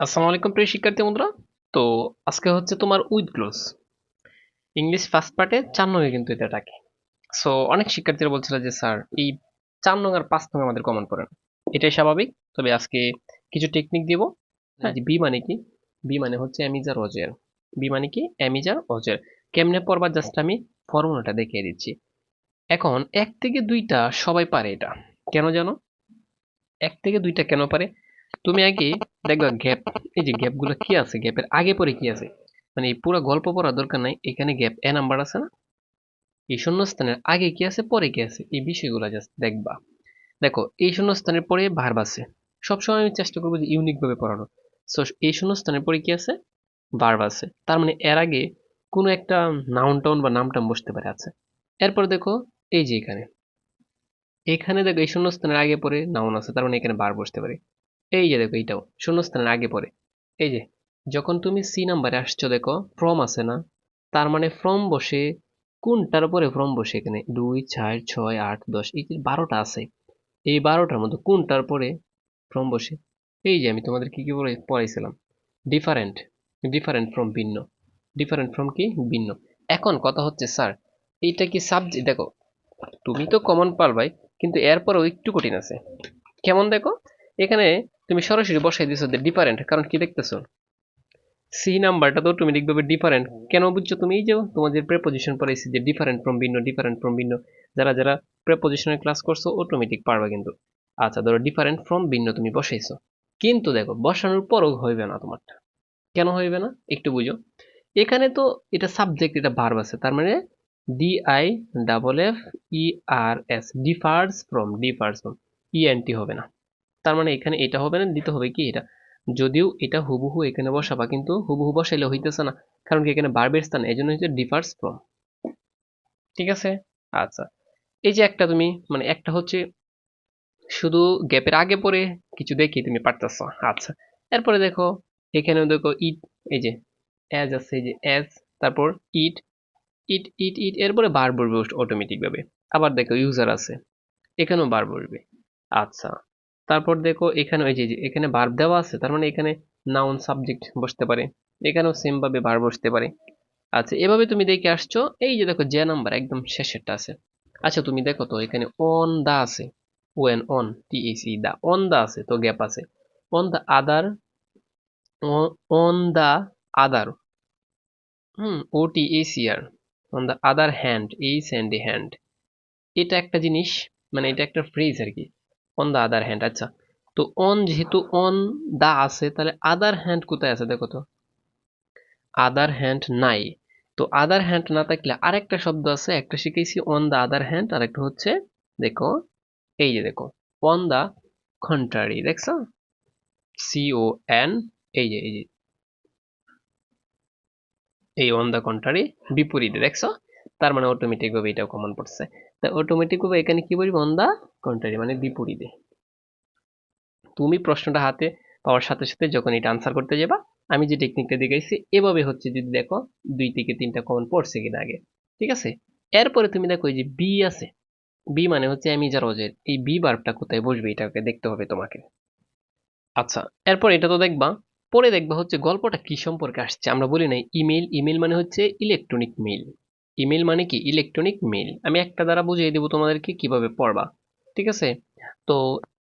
আসসালামু আলাইকুম প্রিয় শিক্ষার্থী বন্ধুরা। তো আজকে হচ্ছে তোমার উইথ ক্লোজ ইংলিশ ফার্স্ট পার্টে চার নঙে কিন্তু এটা ডাকে সো অনেক শিক্ষার্থীরা বলছিল যে স্যার এই চার নং আর পাঁচ নং আমাদের কমন পড়ে না এটাই স্বাভাবিক। তবে আজকে কিছু টেকনিক দিব। হ্যাঁ। বি মানে কি? বি মানে হচ্ছে অ্যামিজার অজের বি মানে কি? অ্যামিজার অজের কেমনে পড়বা? জাস্ট আমি ফর্মুলাটা দেখিয়ে দিচ্ছি। এখন এক থেকে দুইটা সবাই পারে এটা। কেন জানো? এক থেকে দুইটা কেন পারে? তুমি আগে দেখবা গ্যাপ এই যে গ্যাপগুলো কি আছে? গ্যাপের আগে পরে কি আছে? মানে এই পুরো গল্প পড়ার দরকার নাই, এখানে গ্যাপ এ নাম্বার আছে না? এই শূন্যস্থানের আগে কি আছে, পরে কি আছে? এই বিষয়গুলো জাস্ট দেখবা। দেখো, এই শূন্যস্থানের পরে ভার্ব আছে। সবসময় আমি চেষ্টা করব যে ইউনিক ভাবে পড়ানো সো এই শূন্যস্থানের পরে কি আছে? ভার্ব আছে। তার মানে এর আগে কোনো একটা নাউন টাউন বা নাম টাম বসতে পারে আছে এরপর দেখো, এই যে এখানে। এখানে দেখো, এই শূন্যস্থানের আগে পরে নাউন আছে, তার মানে এখানে বার বসতে পারে। এই যে দেখো এইটাও, শূন্যস্থানের আগে পরে। এই যে, যখন তুমি সি নাম্বারে আসছো, দেখো ফ্রম আছে না, তার মানে ফ্রম বসে, কোনটার উপরে ফ্রম বসে এখানে? দুই, চার, ছয়, আট, দশ, এই বারোটা আছে, এই বারোটার মধ্যে কোনটার পরে ফ্রম বসে? এই যে আমি তোমাদের কি কি বলে পড়াইছিলাম। ডিফারেন্ট ডিফারেন্ট ফ্রম ভিন্ন। ডিফারেন্ট ফ্রম কি? ভিন্ন। এখন কথা হচ্ছে, স্যার, এইটা কি সাবজেক্ট দেখো, তুমি তো কমন পারবাই, কিন্তু এরপরেও একটু কঠিন আছে। কেমন দেখো? এখানে তুমি সরাসরি বসাই দিছো যে ডিফারেন্ট কারণ কি দেখতেছো? সি নাম্বারটা তো অটোমেটিক ভাবে ডিফারেন্ট কেন বুঝছ তুমি? এই যে তোমাদের প্রেপোজিশন পড়াইছি যে ডিফারেন্ট ফ্রম ভিন্ন ডিফারেন্ট ফ্রম ভিন্ন। যারা যারা প্রেপোজিশনের ক্লাস করছ অটোমেটিক পারবা কিন্তু। আচ্ছা ধরো ডিফারেন্ট ফ্রম ভিন্ন তুমি বসাইছো। কিন্তু দেখো, বসানোর পরও হইবে না তোমারটা। কেন হইবে না? একটু বুঝো। এখানে তো এটা সাবজেক্ট এটা ভার্ব আছে। তার মানে D I double F E R S differs from differs from ENT হবে না। তার মানে এখানে এটা হবে না, দিতে হবে কি এটা? যদিও এটা হুবহু এখানে বসাবা, কিন্তু হুবহু বসাইলে হইতেছে না, কারণ কি এখানে বারবের স্থান এই জন্য হচ্ছে ডিফার্স ফ্রম ঠিক আছে? আচ্ছা এই যে একটা তুমি মানে একটা হচ্ছে শুধু গ্যাপের আগে পরে কিছু দেখি তুমি পারতেছ আচ্ছা। এরপরে দেখো এখানে দেখো ইট এই যে অ্যাজ আছে, এই যে অ্যাজ তারপর ইট ইট ইট ইট এরপরে বার বসবে অটোমেটিকভাবে আবার দেখো ইউজার আছে, এখানেও বার বসবে আচ্ছা তারপর দেখো এখানে ওই যে এখানে ভার্ব দেওয়া আছে, তার মানে এখানে নাউন সাবজেক্ট বসতে পারে। এখানেও সেম ভাবে ভার্ব বসতে পারে। আচ্ছা এভাবে তুমি দেখে আসছো, এই যে দেখো যে নাম্বার একদম শেষেরটা আছে। আচ্ছা তুমি দেখো তো এখানে অন দা আছে। When on T S E the on the আছে, তো গ্যাপ আছে। On the other on the other hmm O T S E R on the other hand H and a hand এটা একটা জিনিস মানে এটা একটা ফ্রেজ আর কি। অন দা আদার হ্যান্ড আচ্ছা। তো অন যেহেতু অন দা আছে, তাহলে আদার হ্যান্ড কোথায় আছে দেখো তো? আদার হ্যান্ড নাই। তো আদার হ্যান্ড না থাকলে আরেকটা শব্দ আছে, একটা শিখেছি অন দা আদার হ্যান্ড আর একটা হচ্ছে, দেখো, এই যে দেখো অন দা কন্ট্রারি দেখছ? সি ও এন এই যে এই যে। এই অন দা কন্ট্রারি বিপরীতে, দেখছ? তার মানে অটোমেটিক ভাবে এটাও কমন পড়ছে। তা অটোমেটিক ভাবে এখানে কি বলব? অন দা কন্ট্রারি মানে বিপরীতে। তুমি প্রশ্নটা হাতে পাওয়ার সাথে সাথে যখন এটা আনসার করতে যাবা, আমি যে টেকনিকটা দেখাইছি, এভাবে হচ্ছে যদি দেখো, দুই থেকে তিনটা কমন পড়ছে কিনা আগে। ঠিক আছে? এরপরে তুমি দেখো যে বি আছে। বি মানে হচ্ছে আমি যার অজের। এই বি বার্বটা কোথায় বসবে এটাকে দেখতে হবে তোমাকে। আচ্ছা এরপর এটা তো দেখবা, পরে দেখবা হচ্ছে গল্পটা কি সম্পর্কে আসছে, আমরা বলি না ইমেল ইমেল মানে হচ্ছে ইলেকট্রনিক মেল ইমেল মানে কি? ইলেকট্রনিক মেল আমি একটা দ্বারা বুঝিয়ে দেবো তোমাদেরকে কীভাবে পড়বা। ঠিক আছে? তো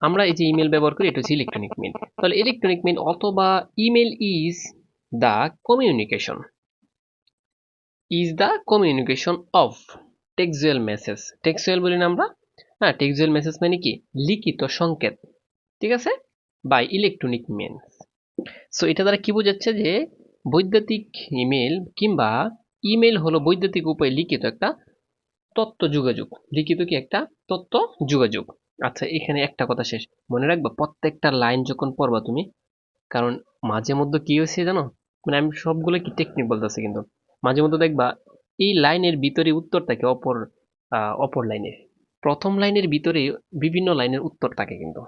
আমরা এই যে ইমেল ব্যবহার করি, এটা হচ্ছে ইলেকট্রনিক মেল তাহলে ইলেকট্রনিক মেল অথবা email is the communication is the communication of textual message textual বলি না আমরা? হ্যাঁ টেক্সুয়াল মেসেজ মানে কি? লিখিত সংকেত। ঠিক আছে? বাই ইলেকট্রনিক মেলস সো এটা দ্বারা কি বোঝাচ্ছে যে বৈদ্যুতিক ইমেল কিংবা ইমেল হলো বৈদ্যুতিক উপায়ে লিখিত একটা তত্ত্ব যোগাযোগ। লিখিত কি একটা তত্ত্ব যোগাযোগ? আচ্ছা এখানে একটা কথা শেষ। মনে রাখবা, প্রত্যেকটা লাইন যখন পড়বা তুমি, কারণ মাঝে মধ্যে কি হয়েছে জানো? মানে আমি সবগুলো কি টেকনিক বলতেছি কিন্তু। মাঝে মধ্যে দেখবা, এই লাইনের ভিতরে উত্তর থাকে অপর অপর লাইনের। প্রথম লাইনের ভিতরে বিভিন্ন লাইনের উত্তর থাকে কিন্তু।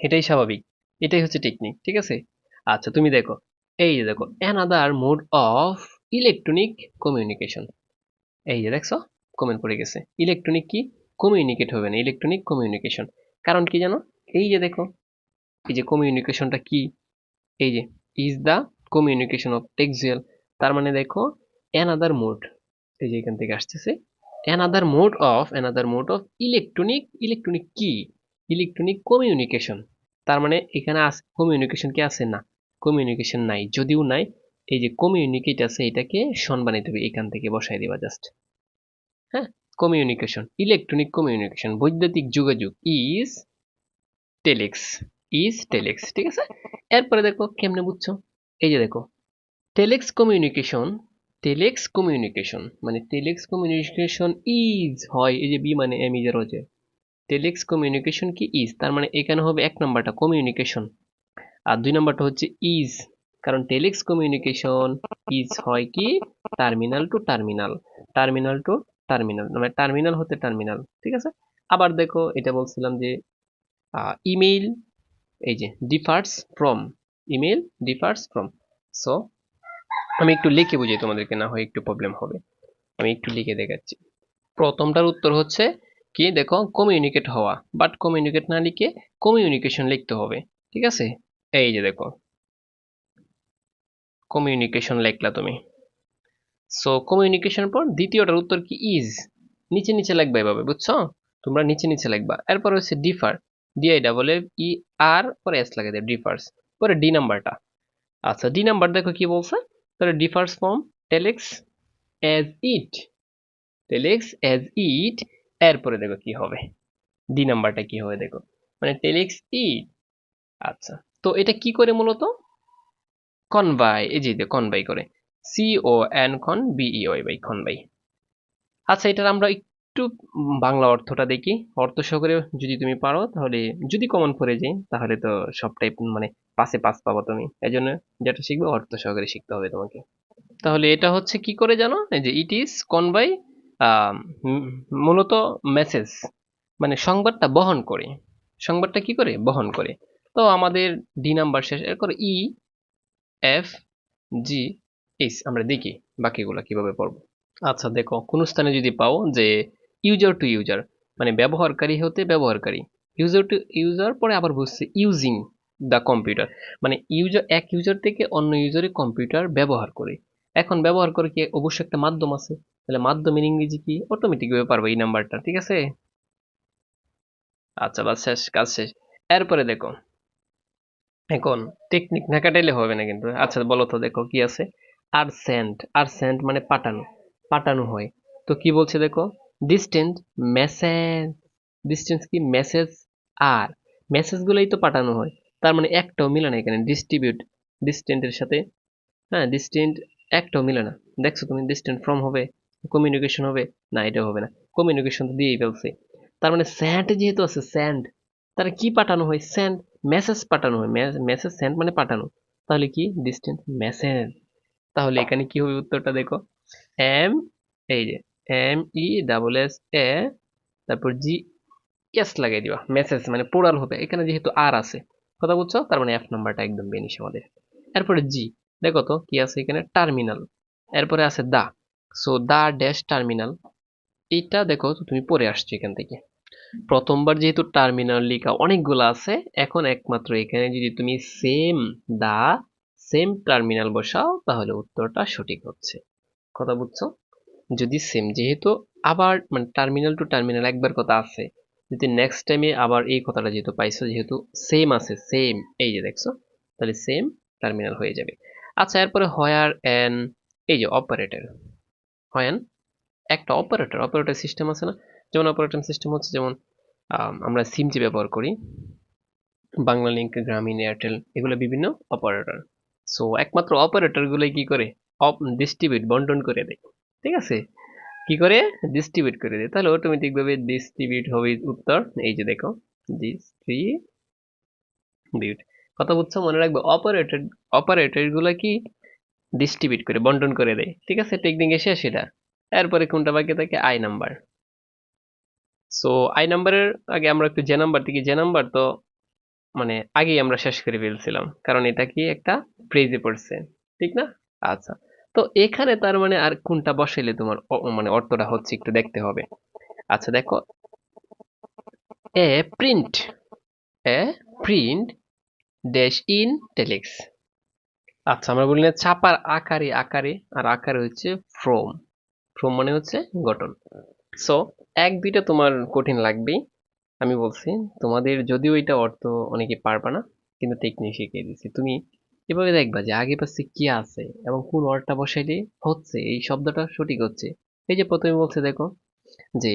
এটাই স্বাভাবিক। এটাই হচ্ছে টেকনিক ঠিক আছে? আচ্ছা তুমি দেখো। এই দেখো another mode of electronic communication. এই যে দেখছ কমেন্ট পড়ে গেছে। ইলেকট্রনিক কি? কমিউনিকেট হবে না, ইলেকট্রনিক কমিউনিকেশন। কারণ কি জানো? এই যে দেখো, এই যে কমিউনিকেশনটা কি? এই যে is the communication of textual তার মানে দেখো অ্যানাদার মোড এই যে এখান থেকে আসতেছে। Another mode of another mode of electronic electronic কি ইলেকট্রনিক কমিউনিকেশন তার মানে এখানে কমিউনিকেশন কি আছে? না। কমিউনিকেশন নাই, যদিও নাই। এই যে কমিউনিকেট আছে, এটাকে সন বানাইতে হবে এখান থেকে বসাই দিবা জাস্ট হ্যাঁ? কমিউনিকেশন ইলেকট্রনিক কমিউনিকেশন বৈদ্যুতিক যোগাযোগ ইজ টেলেক্স ইজ টেলেক্স ঠিক আছে? এরপরে দেখো কেমনে বুঝছ? এই যে দেখো টেলেক্স কমিউনিকেশন টেলেক্স কমিউনিকেশন মানে টেলেক্স কমিউনিকেশন ইজ হয়, এই যে বি মানে এম ইজের হচ্ছে। টেলেক্স কমিউনিকেশন কি ইজ তার মানে এখানে হবে এক নাম্বারটা কমিউনিকেশন আর দুই নাম্বারটা হচ্ছে ইজ কারণ টেলিক্স কমিউনিকেশন ইজ হয় কি? Terminal to terminal. Terminal to terminal মানে টার্মিনাল হতে টার্মিনাল, ঠিক আছে? আবার দেখো, এটা বলছিলাম যে ইমেইল, এই যে differs from email differs from. So, আমি একটু লিখে বুঝাই তোমাদেরকে, না হয় একটু প্রবলেম হবে। আমি একটু লিখে দেখাচ্ছি। প্রথমটার উত্তর হচ্ছে কি? দেখো কমিউনিকেট হওয়া। বাট কমিউনিকেট না লিখে কমিউনিকেশন লিখতে হবে, ঠিক আছে? এই যে দেখো। কমিউনিকেশন লিখলা তুমি। সো কমিউনিকেশন পর দ্বিতীয়টার উত্তর কি ইজ নিচে নিচে লিখবা এভাবে, বুঝছ? তোমরা নিচে নিচে লিখবা। এরপর হচ্ছে differ D I double F E R পরে এস লাগে দেয় ডিফার্স পরে ডি নাম্বারটা আচ্ছা ডি নাম্বার দেখো কি বলছে? তাহলে differs from telex as it telex as it এরপরে দেখো কি হবে। ডি নাম্বারটা কি হবে দেখো। মানে টেলেক্স ইট আচ্ছা তো এটা কি করে মূলত? কনভাই এই যে কনভাই করে। C O N con V E Y by convey আচ্ছা এটার আমরা একটু বাংলা অর্থটা দেখি। অর্থ সহকারে যদি তুমি পারো, তাহলে যদি কমন পড়ে যাই তাহলে তো সবটাই মানে পাশে পাস পাবো তুমি। এই জন্য যেটা শিখবে, অর্থ সহকারে শিখতে হবে তোমাকে। তাহলে এটা হচ্ছে কি করে জানো? যে ইট ইজ কনভাই মূলত মেসেজ মানে সংবাদটা বহন করে। সংবাদটা কি করে? বহন করে। তো আমাদের ডি নাম্বার শেষ, এরপর ই এফ জি এইচ আমরা দেখি বাকিগুলো কীভাবে পড়ব। আচ্ছা দেখো, কোন স্থানে যদি পাও যে ইউজার টু ইউজার মানে ব্যবহারকারী হতে ব্যবহারকারী ইউজার টু ইউজার পরে আবার বুঝছে ইউজিং দ্য কম্পিউটার মানে ইউজার এক ইউজার থেকে অন্য ইউজারে কম্পিউটার ব্যবহার করে। এখন ব্যবহার করে কি অবশ্যই একটা মাধ্যম আছে? তাহলে মাধ্যমের ইংরেজি কি? অটোমেটিক ভাবে পারব এই নাম্বারটা ঠিক আছে? আচ্ছা বাস শেষ, কাজ শেষ। এরপরে দেখো এখন টেকনিক না কাটাইলে হবে না কিন্তু। আচ্ছা বলো তো দেখো কি আছে। আর সেন্ট আর সেন্ট মানে পাঠানো পাঠানো হয়। তো কি বলছে দেখো? ডিস্টেন্ট মেসেজ ডিস্টেন্স কি? মেসেজ আর মেসেজগুলোই তো পাঠানো হয়। তার মানে একটাও মিলে না এখানে। ডিস্ট্রিবিউট ডিস্টেন্টের সাথে হ্যাঁ ডিস্টেন্ট একটাও মিলে না। দেখছ তুমি ডিস্টেন্ট ফ্রম হবে কমিউনিকেশন হবে, না, এটা হবে না। কমিউনিকেশন তো দিয়েই ফেলছে। তার মানে স্যান্ড যেহেতু আছে স্যান্ড তার কি পাঠানো হয়? স্যান্ড মেসেজ পাঠানো হয় মেসেজ সেন্ড মানে পাঠানো। তাহলে কি? ডিস্টেন্ট মেসেজ তাহলে এখানে কি হবে উত্তরটা দেখো। এম এই যে M E double S A তারপর জি এস লাগাই দিবা মেসেজ মানে পোড়াল হবে এখানে যেহেতু আর আছে, কথা বুঝছ? তার মানে এফ নাম্বারটা একদম বেনিস আমাদের। এরপরে জি দেখো তো কি আছে এখানে? টার্মিনাল এরপরে আছে the. So the dash terminal এইটা দেখো তুমি পরে আসছো এখান থেকে। প্রথমবার যেহেতু টার্মিনাল লেখা অনেকগুলো আছে, এখন একমাত্র এখানে যদি তুমি সেম দা সেম টার্মিনাল বসাও, তাহলে উত্তরটা সঠিক হচ্ছে। কথা বুঝছ? যদি সেম যেহেতু আবার মানে টার্মিনাল টু টার্মিনাল একবার কথা আছে, যদি নেক্সট টাইমে আবার এই কথাটা যেহেতু পাইছো, যেহেতু সেম আছে সেম এই যে দেখছ, তাহলে সেম টার্মিনাল হয়ে যাবে। আচ্ছা এরপরে হয়ার এন এই যে অপারেটর হয়ান একটা অপারেটর অপারেটর সিস্টেম আছে না? যেমন অপারেটর সিস্টেম হচ্ছে যেমন আমরা সিম ব্যবহার করি বাংলা লিঙ্ক গ্রামীণ, এয়ারটেল, এগুলো বিভিন্ন অপারেটর সো একমাত্র অপারেটরগুলো কি করে? ডিস্ট্রিবিউট বন্টন করে দেয়। ঠিক আছে? কি করে? ডিস্ট্রিবিউট করে দেয়। তাহলে অটোমেটিক ভাবে ডিস্ট্রিবিউট হবে উত্তর। এই যে দেখো ডিস্ট্রিবিউট কথা বুঝছ? মনে রাখবে অপারেটর অপারেটরগুলো কি? ডিস্ট্রিবিউট করে, বন্টন করে দেয়। ঠিক আছে? টেকনিকে শেষ এটা। এরপরে কোনটা বাকি থাকে? আই নাম্বার সো আই নাম্বারের আগে আমরা একটু যে নাম্বার থেকে যে নাম্বার তো মানে আগেই আমরা শেষ করে ফেলছিলাম। কারণ এটা কি একটা প্রেজে পড়ছে, ঠিক না? আচ্ছা। তো এখানে তার মানে আর কোনটা বসাইলে তোমার মানে অর্থটা হচ্ছে একটু দেখতে হবে। আচ্ছা দেখো। A print a print dash in telex আচ্ছা আমরা বলি না চাপার আকারে আকারে, আর আকারে হচ্ছে ফ্রম ফ্রম মানে হচ্ছে গঠন। সো এক দুইটা তোমার কঠিন লাগবেই। আমি বলছি, তোমাদের যদিও এটা অর্থ অনেকে পারবা না, কিন্তু টেকনিক শিখিয়ে দিচ্ছি তুমি এভাবে দেখবা যে আগে পাশে কি আছে এবং কোন ওয়ার্ডটা বসাইলে হচ্ছে, এই শব্দটা সঠিক হচ্ছে। এই যে প্রথমে বলছে দেখো যে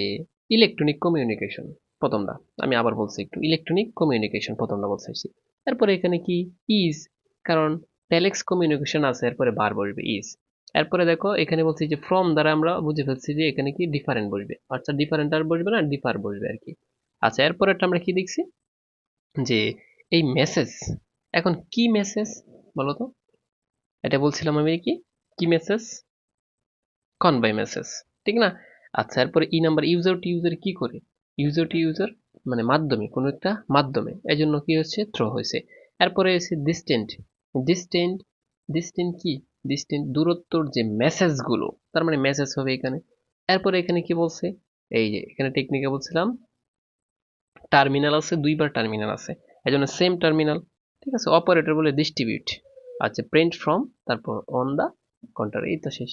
ইলেকট্রনিক কমিউনিকেশন প্রথমটা। আমি আবার বলছি একটু ইলেকট্রনিক কমিউনিকেশন প্রথমটা বলছি তারপরে এখানে কি ইজ কারণ টেলেক্স কমিউনিকেশন আছে, এরপরে বার বসবে ইজ এরপরে দেখো, এখানে বলছি যে ফ্রম দ্বারা আমরা বুঝে ফেলছি যে এখানে কি ডিফারেন্ট বসবে। অর্থাৎ ডিফারেন্ট আর বসবে না ডিফার বসবে আর কি। আচ্ছা এরপরেরটা আমরা কি দেখছি? যে এই মেসেজ এখন কি মেসেজ বলো তো? এটা বলছিলাম আমি কি? কি মেসেজ কনভাই মেসেজ ঠিক না? আচ্ছা এরপরে E number user to user কি করে? ইউজার টু ইউজার মানে মাধ্যমে, কোনো একটা মাধ্যমে। এই জন্য কি হচ্ছে? থ্রো হয়েছে। এরপরে এসে ডিস্টেন্ট ডিস্টেন্ট ডিস্টেন্ট কি? ডিস্টেন্ট দূরত্বর যে মেসেজগুলো তার মানে মেসেজ হবে এখানে। এরপরে এখানে কি বলছে? এই যে, এখানে টেকনিকে বলছিলাম টার্মিনাল আছে, দুইবার টার্মিনাল আছে। এই জন্য সেম টার্মিনাল ঠিক আছে? অপারেটর বলে ডিস্ট্রিবিউট আচ্ছা প্রিন্ট ফ্রম তারপর অন দা কন্টার এই তো শেষ।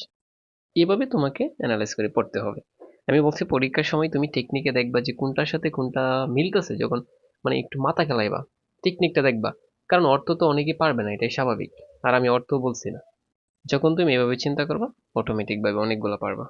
এভাবে তোমাকে অ্যানালাইজ করে পড়তে হবে। আমি বলছি পরীক্ষার সময় তুমি টেকনিকে দেখবা যে কোনটার সাথে কোনটা মিলতেছে, যখন মানে একটু মাথা খেলাইবা। টেকনিকটা দেখবা। কারণ অর্থ তো অনেকেই পারবে না, এটাই স্বাভাবিক। আর আমি অর্থ বলছি না। যখন তুমি এভাবে চিন্তা করবা অটোমেটিক ভাবে অনেকগুলা পারবা।